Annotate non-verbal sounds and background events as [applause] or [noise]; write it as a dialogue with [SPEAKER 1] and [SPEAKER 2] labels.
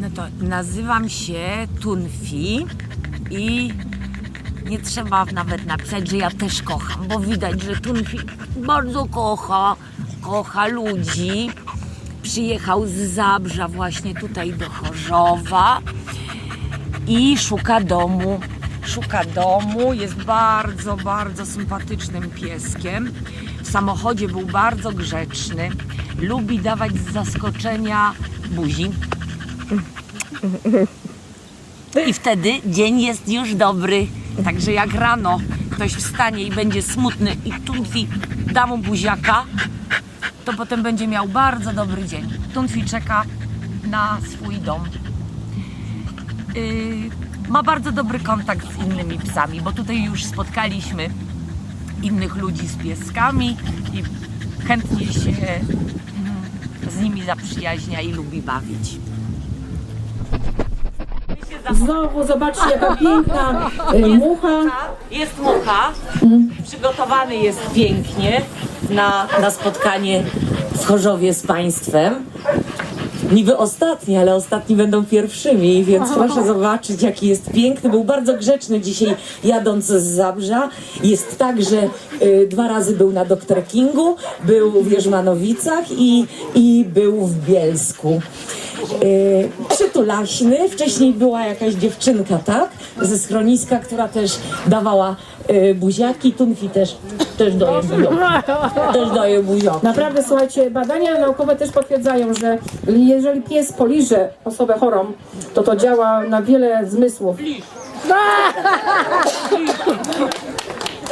[SPEAKER 1] No to nazywam się Tunfi i nie trzeba nawet napisać, że ja też kocham, bo widać, że Tunfi bardzo kocha, kocha ludzi. Przyjechał z Zabrza właśnie tutaj do Chorzowa i szuka domu. Szuka domu, jest bardzo, bardzo sympatycznym pieskiem. W samochodzie był bardzo grzeczny. Lubi dawać z zaskoczenia buzi. I wtedy dzień jest już dobry. Także jak rano ktoś wstanie i będzie smutny i Tunfi da mu buziaka, to potem będzie miał bardzo dobry dzień. Tunfi czeka na swój dom. Yy, ma bardzo dobry kontakt z innymi psami, bo tutaj już spotkaliśmy innych ludzi z pieskami i chętnie się mm, z nimi zaprzyjaźnia i lubi bawić.
[SPEAKER 2] Znowu zobaczcie jaka [laughs] piękna y, mucha.
[SPEAKER 1] Jest mucha, przygotowany jest pięknie na, na spotkanie w Chorzowie z Państwem. Niby ostatni, ale ostatni będą pierwszymi, więc proszę zobaczyć, jaki jest piękny. Był bardzo grzeczny dzisiaj jadąc z Zabrza. Jest tak, że y, dwa razy był na Dr. Kingu, był w Jerzmanowicach i, i był w Bielsku. Y, przytulaśny. Wcześniej była jakaś dziewczynka, tak? Ze schroniska, która też dawała y, buziaki. Tunfi też, też daje buziaki. Też daje buziaki.
[SPEAKER 2] Naprawdę, słuchajcie, badania naukowe też potwierdzają, że jeżeli pies poliże osobę chorą, to to działa na wiele zmysłów. [laughs]